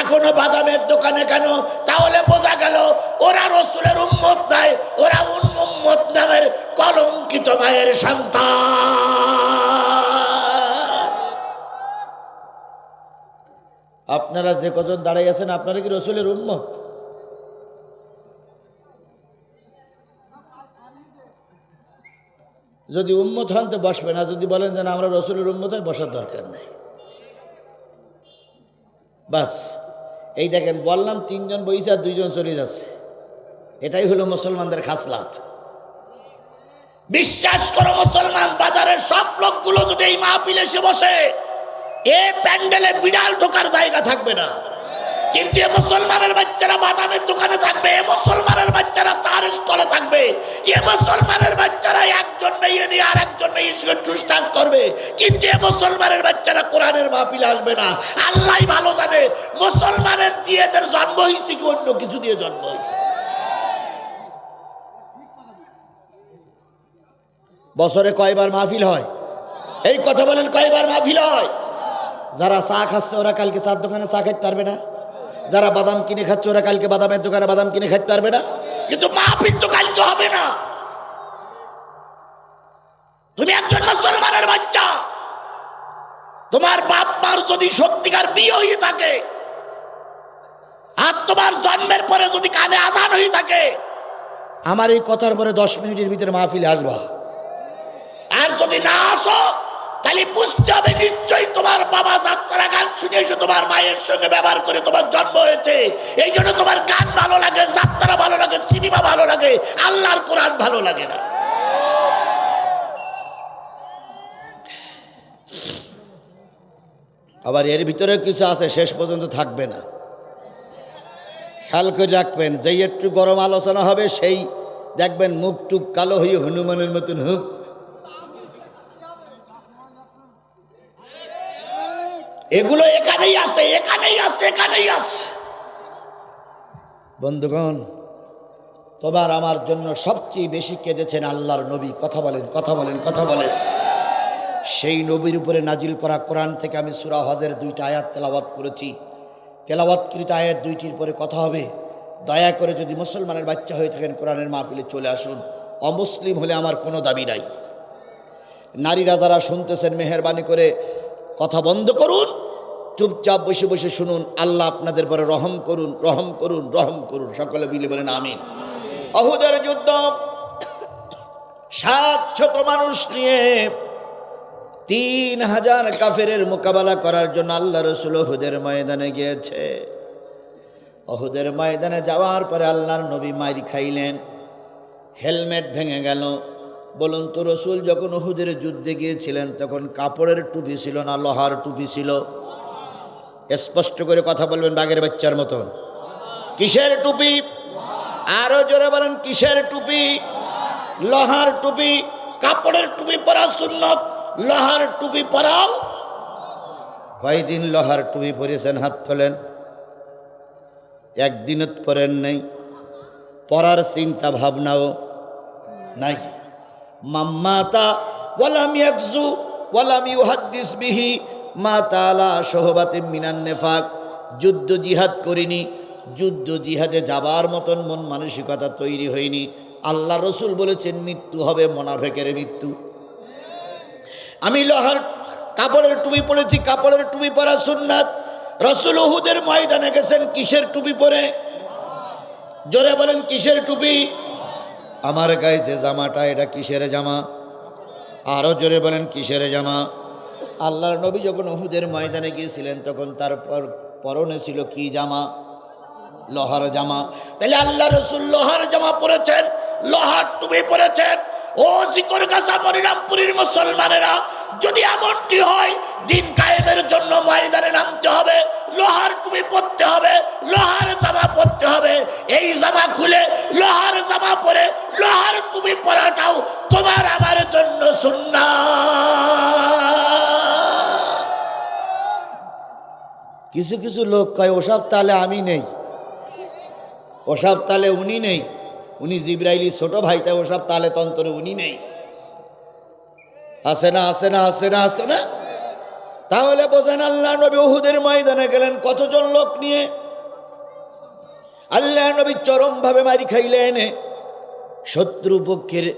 এখনও বাদামের দোকানে কেন? তাহলে বোঝা গেল, ওরা রসুলের উম্মত নাই, ওরা উন্মত নামের কলঙ্কিত মায়ের সন্তান। আপনারা যে কজন দাঁড়াই আছেন, আপনারা কি রসুলের উন্মত যদি উন্মত হন তো বসবে না যদি বলেন যে আমরা রসুলের উন্মত হয়, বসার দরকার নেই। বাস। এই দেখেন, বললাম তিনজন বইসা দুইজন চলে যাচ্ছে। এটাই হলো মুসলমানদের খাসলাত। বিশ্বাস করো, মুসলমান বাজারের সব লোকগুলো যদি এই মাহফিলে এসে বসে, এ প্যান্ডেলে বিড়াল ঢোকার জায়গা থাকবে না। কিন্তু এ মুসলমানের বাচ্চারা বাদামের দোকানে থাকবে, এ মুসলমানের বাচ্চারা চার স্টলে থাকবে, এ মুসলমানের বাচ্চারা একজন মেয়ে নিয়ে আর একজন মেয়ে টুস্টাস করবে, কিন্তু এ মুসলমানের বাচ্চারা কোরআনের মাহফিলে আসবে না। আল্লাহ ভালো জানে, মুসলমানের দিয়ে এদের জন্ম হয়েছে কি, অন্য কিছু দিয়ে জন্ম হয়েছে। বছরে কয়বার মাহফিল হয়? এই কথা বলেন, কয়বার মাহফিল হয়? যারা চা খাচ্ছে, ওরা কালকে চার দোকানে চা খেতে পারবে না? যারা বাদাম কিনে খাচ্ছে, ওরা কালকে বাদামের দোকানে বাদাম কিনে খেতে পারবে না। কিন্তু মাহফিল তো কালকে হবে না। তুমি একজন মুসলমানের বাচ্চা। তোমার বাপ মার যদি সত্যিকার বিয়ে হয়ে থাকে, আর তোমার জন্মের পরে যদি কানে আজান হয়ে থাকে, আমার এই কথার পরে দশ মিনিটের ভিতরে মাহফিলে আসবা। আর যদি না আসো, তাহলে বুঝতে হবে নিশ্চয়ই তোমার বাবা যাত্রা গান এসে, তোমার মায়ের সঙ্গে ব্যবহার করে তোমার জন্ম হয়েছে। এই জন্য তোমার গান ভালো লাগে, যাত্রা ভালো লাগে, সিনেমা ভালো লাগে, আল্লাহর কোরআন ভালো লাগে না। আবার এর ভিতরে কিছু আছে, শেষ পর্যন্ত থাকবে না। খেয়াল করে রাখবেন, যেই একটু গরম আলোচনা হবে, সেই দেখবেন মুখ টুক কালো হয়ে হনুমানের মতন হুক এগুলো এখানেই আছে এখানেই আছে এখানেই আছে। বন্ধুগণ, তোমার আমার জন্য সবচেয়ে বেশি কেঁদেছেন আল্লাহর নবী। কথা বলেন কথা বলেন কথা বলেন। সেই নবীর উপরে নাজিল করা কোরআন থেকে আমি সুরা হজের দুইটা আয়াত তেলাওয়াত করেছি। তেলাওয়াতকৃত আয়াত দুইটির পরে কথা হবে। দয়া করে যদি মুসলমানের বাচ্চা হয়ে থাকেন, কোরআনের মাহফিলে চলে আসুন। অমুসলিম হলে আমার কোনো দাবি নাই। নারীরা যারা শুনতেছেন, মেহরবানি করে কথা বন্ধ করুন, চুপচাপ বসে বসে শুনুন, আল্লাহ আপনাদের পরে রহম করুন রহম করুন রহম করুন। সকলে মিলে বলেন আমিন। অহুদের যুদ্ধ, সাত শত মানুষ নিয়ে তিন হাজার কাফেরের মোকাবেলা করার জন্য আল্লাহ রসুল অহুদের ময়দানে গিয়েছে। অহুদের ময়দানে যাওয়ার পরে আল্লাহর নবী মারি খাইলেন, হেলমেট ভেঙে গেল বলুন তো, রসুল যখন ওহুদের যুদ্ধে গিয়েছিলেন, তখন কাপড়ের টুপি ছিল না, লোহার টুপি ছিল? স্পষ্ট করে কথা বলবেন বাঘের বাচ্চার মতন। কিসের টুপি? আরও জোরে বলেন, কিসের টুপি? লোহার টুপি। কাপড়ের টুপি পরা সুন্নত, লোহার টুপি পরাও কয়দিন লোহার টুপি পরেছেন, হাত তোলেন? একদিনও পরেন নেই। পরার চিন্তা ভাবনাও নাই। মাম্মাতা, ওয়ালাম ইয়াকজু ওয়ালাম ইউহাদ্দিস বিহি, মা সোহবাতে মিনান নেফাক। যুদ্ধ জিহাদ করিনি, যুদ্ধ জিহাদে যাবার মতন মন মানসিকতা তৈরি হয়নি। আল্লাহ রসুল বলেছেন, মৃত্যু হবে মোনাফেকের মৃত্যু। আমি লোহার কাপড়ের টুপি পরেছি, কাপড়ের টুপি পরা সুন্নাত। রসুল উহুদের ময়দানে গেছেন, কিসের টুপি পরে? জোরে বলেন, কিসের টুপি? আমার গায়ে যে জামাটা, এটা কিসের জামা? আরও জোরে বলেন, কিসের জামা? আল্লাহর নবী যখন উহুদের ময়দানে গিয়েছিলেন, তখন তার পর পরনে ছিল কি জামা? লোহার জামা। তাহলে আল্লাহ রসুল লোহার জামা পরেছেন, লোহার টুপি পরেছেন। ও জিকর গাছা মরিরামপুরীর মুসলমানেরা, যদি এমনটি হয়, দিন কায়েমের জন্য ময়দানে নামতে হবে। কিছু কিছু লোক কয়, ওসব তালে আমি নেই। ওসব তালে উনি নেই। উনি জিব্রাইলি ছোট ভাই, তাই ওসব তালে তন্তরে উনি নেই। আসে না আসে না আসে না আসে না? তাহলে বোঝেন আল্লাহ নবী উহুদের ময়দানে গেলেন কতজন লোক নিয়ে? আল্লাহ নবী চরমভাবে মারি খাইলেন। শত্রু পক্ষের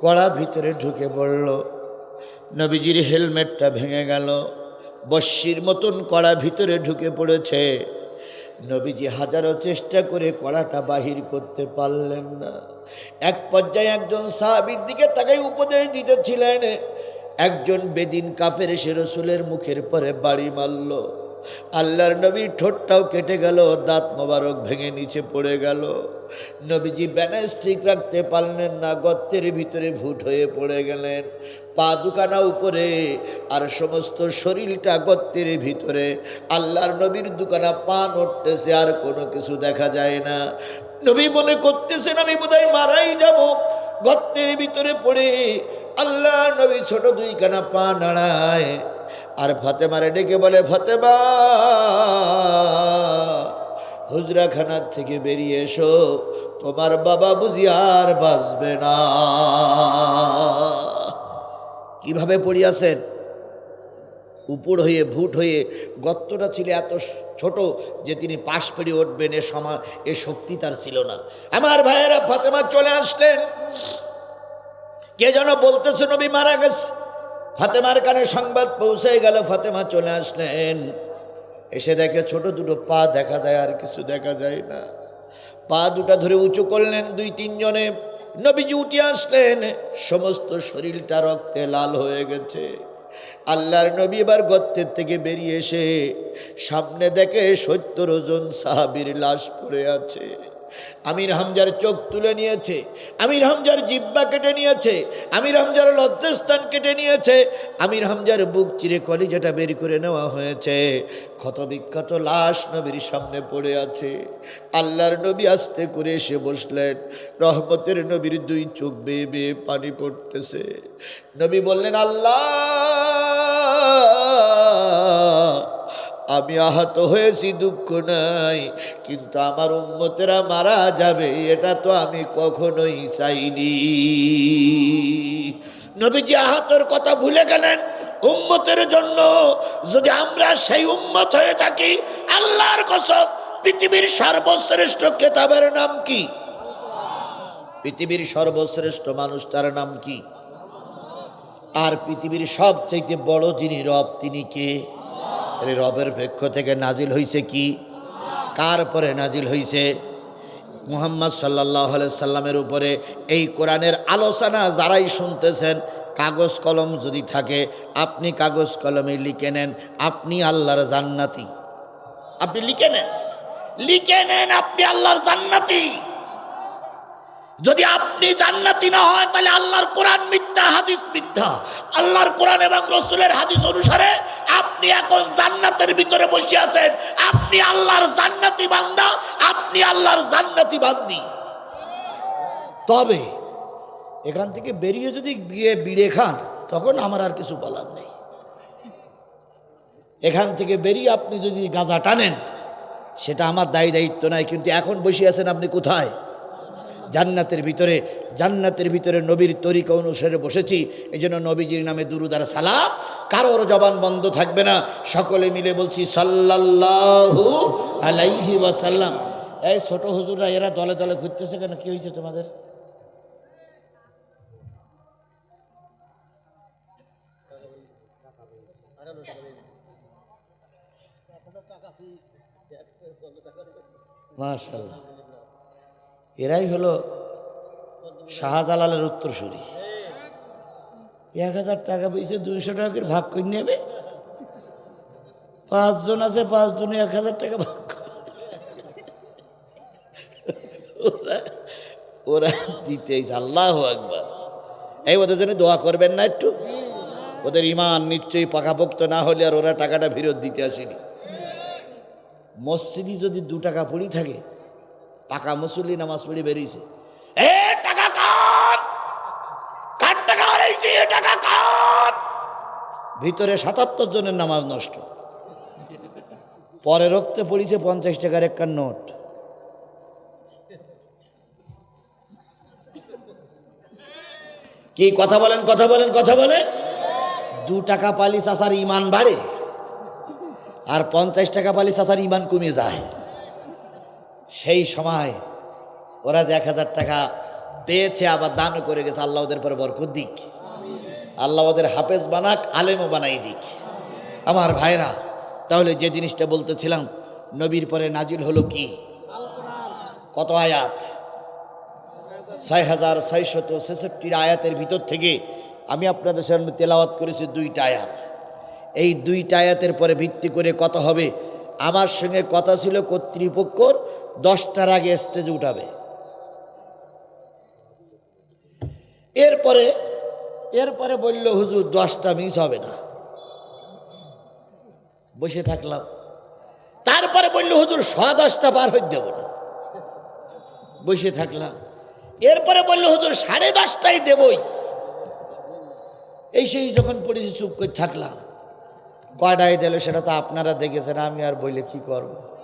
কড়া ভিতরে ঢুকে পড়ল। নবীজির হেলমেটটা ভেঙে গেল। বস্যির মতন কড়া ভিতরে ঢুকে পড়েছে। নবীজি হাজারো চেষ্টা করে কড়াটা বাহির করতে পারলেন না। এক পর্যায়ে একজন সাহাবির দিকে তাকে উপদেশ দিতেছিলেন। একজন বেদিন কাফের এসে রসুলের মুখের পরে বাড়ি মারল। আল্লাহর নবীর ঠোঁটটাও কেটে গেল, দাঁত মোবারক ভেঙে নিচে পড়ে গেল। নবীজি ব্যালেন্স ঠিক রাখতে পারলেন না, গর্তের ভিতরে ভুট হয়ে পড়ে গেলেন। পা দুখানা উপরে আর সমস্ত শরীরটা গর্তের ভিতরে। আল্লাহর নবীর দুখানা পা নড়তেছে, আর কোনো কিছু দেখা যায় না। নবী মনে করতেছেন, আমি বোধহয় মারাই যাব। গর্তের ভিতরে পড়ে আল্লাহ নবী ছোট দুইখানা পা নাড়ায়। আর ফতেমারে ডেকে বলে, ফতেমা, হুজরাখানার থেকে বেরিয়ে এসো, তোমার বাবা বুঝি আর বাঁচবে না। কীভাবে পড়িয়াছেন উপর হয়ে ভুট হয়ে, গর্তটা ছিল এত ছোট যে তিনি পাশ পেরিয়ে উঠবেন, এ সময় এ শক্তি তার ছিল না। আমার ভাইয়েরা, ফাতেমা চলে আসলেন। কে যেন বলতেছে, নবী মারা গেছে। ফাতেমার কানে সংবাদ পৌঁছে গেল, ফাতেমা চলে আসলেন। এসে দেখে ছোট দুটো পা দেখা যায়, আর কিছু দেখা যায় না। পা দুটা ধরে উঁচু করলেন দুই তিনজনে। নবীজি উঠে আসলেন। সমস্ত শরীরটা রক্তে লাল হয়ে গেছে। আল্লাহর নবী এবার গর্তের থেকে বেরিয়ে এসে সামনে দেখে সত্তর জন সাহাবির লাশ পড়ে আছে। আমির হামজার চোখ তুলে নিয়েছে, আমির হামজার জিব্বা কেটে নিয়েছে, আমির হামজার লজ্জাস্থান কেটে নিয়েছে, আমির হামজার বুক চিরে কলিজাটা বের করে নেওয়া হয়েছে। ক্ষত বিখ্যাত লাশ নবীর সামনে পড়ে আছে। আল্লাহর নবী আস্তে করে এসে বসলেন। রহমতের নবীর দুই চোখ বেয়ে বেয়ে পানি পড়তেছে। নবী বললেন, আল্লাহ! আমি আহত হয়েছি, দুঃখ নাই, কিন্তু আমার উন্মতেরা মারা যাবে, এটা তো আমি কখনোই চাইনি। নবীজি আহতর কথা ভুলে গেলেন, উম্মতের জন্য যদি আমরা সেই উম্মত হয়ে থাকি, আল্লাহর কসম, পৃথিবীর সর্বশ্রেষ্ঠ কেতাবের নাম কি? পৃথিবীর সর্বশ্রেষ্ঠ মানুষটার নাম কি? আর পৃথিবীর সবচাইতে বড় যিনি রব, তিনি কে? এই রবের পক্ষ থেকে নাজিল হইছে কি? কার পরে নাজিল হইছে? মুহাম্মদ সাল্লাহ সাল্লামের উপরে এই কোরআনের আলোচনা যারাই শুনতেছেন, কাগজ কলম যদি থাকে, আপনি কাগজ কলমে লিখে নেন, আপনি আল্লাহর জান্নাতি। আপনি লিখে নেন। লিখে নেন, আপনি আল্লাহর জান্নাতি। যদি আপনি জান্নাতি না হয়, তাহলে আল্লাহর কোরআন মিথ্যা, হাদিস মিথ্যা। আল্লাহর কোরআন এবং রসুলের হাদিস অনুসারে আপনি এখন জান্নাতের ভিতরে বসে আছেন। আপনি আল্লাহর জান্নাতি বান্দা, আপনি আল্লাহর জান্নাতি বান্দি। তবে এখান থেকে বেরিয়ে যদি গিয়ে বিড়ে খান, তখন আমার আর কিছু বলার নেই। এখান থেকে বেরিয়ে আপনি যদি গাঁজা টানেন, সেটা আমার দায়ী দায়িত্ব নাই, কিন্তু এখন বসে আছেন আপনি কোথায়? জান্নাতের ভিতরে জান্নাতের ভিতরে নবীর তরিকা অনুসারে বসেছি। এই জন্য নবীজির নামে দুরুদার সালাম। কারোর জবান বন্ধ থাকবে না। সকলে মিলে বলছি, সাল্লাল্লাহু আলাইহি এই ছোট হুজুররা, এরা দলে দলে ঘুরতেছে কেন? কি হয়েছে তোমাদের? মাশাল্লাহ এরাই হলো শাহজালালের উত্তরসূরি। এক হাজার টাকা পেয়েছে, দুইশো টাকা করে ভাগ করে নেবে। পাঁচজন আছে, পাঁচজনে এক হাজার টাকা ভাগ ওরা ওরা দিতে আল্লাহ একবার এই ওদের জন্য দোয়া করবেন না একটু। ওদের ইমান নিশ্চয়ই পাকাপোক্ত না হলে আর ওরা টাকাটা ফেরত দিতে আসেনি। মসজিদে যদি দু টাকা পড়ি থাকে পাকা মুসল্লি নামাজ পড়ে বেরিয়েছে। এ টাকা কার? টাকা হারাইছে এ টাকা কার? ভিতরে সাতাত্তর জনের নামাজ নষ্ট। পরে রক্তে পড়িছে পঞ্চাশ টাকার একটা নোট। কি, কথা বলেন কথা বলেন কথা বলেন? দু টাকা পালি চাষার ইমান বাড়ে, আর পঞ্চাশ টাকা পালি চাচার ইমান কমে যায়। সেই সময় ওরা যে এক হাজার টাকা পেয়েছে, আবার দানও করে গেছে, আল্লাহ ওদের পরে বরকত দিক। আল্লাহ ওদের হাফেজ বানাক, আলেমও বানাই দিক। আমার ভাইরা, তাহলে যে জিনিসটা বলতেছিলাম, নবীর পরে নাজিল হলো কি? কত আয়াত? ছয় হাজার ছয়শত ছেষট্টির আয়াতের ভিতর থেকে আমি আপনাদের সামনে তেলাওয়াত করেছি দুইটা আয়াত। এই দুইটা আয়াতের পরে ভিত্তি করে কত হবে। আমার সঙ্গে কথা ছিল কর্তৃপক্ষর দশটার আগে স্টেজে উঠাবে। এরপরে এরপরে বলল, হুজুর, দশটা মিস হবে না। বসে থাকলাম। তারপরে বলল, হুজুর ছ দশটা পার হয়ে দেব না। বসে থাকলাম। এরপরে বলল, হুজুর, সাড়ে দশটাই দেবই। এই সেই যখন পড়েছি, চুপ করে থাকলাম। কয়টায় দিল, সেটা তো আপনারা দেখেছেন, আমি আর বইলে কি করব?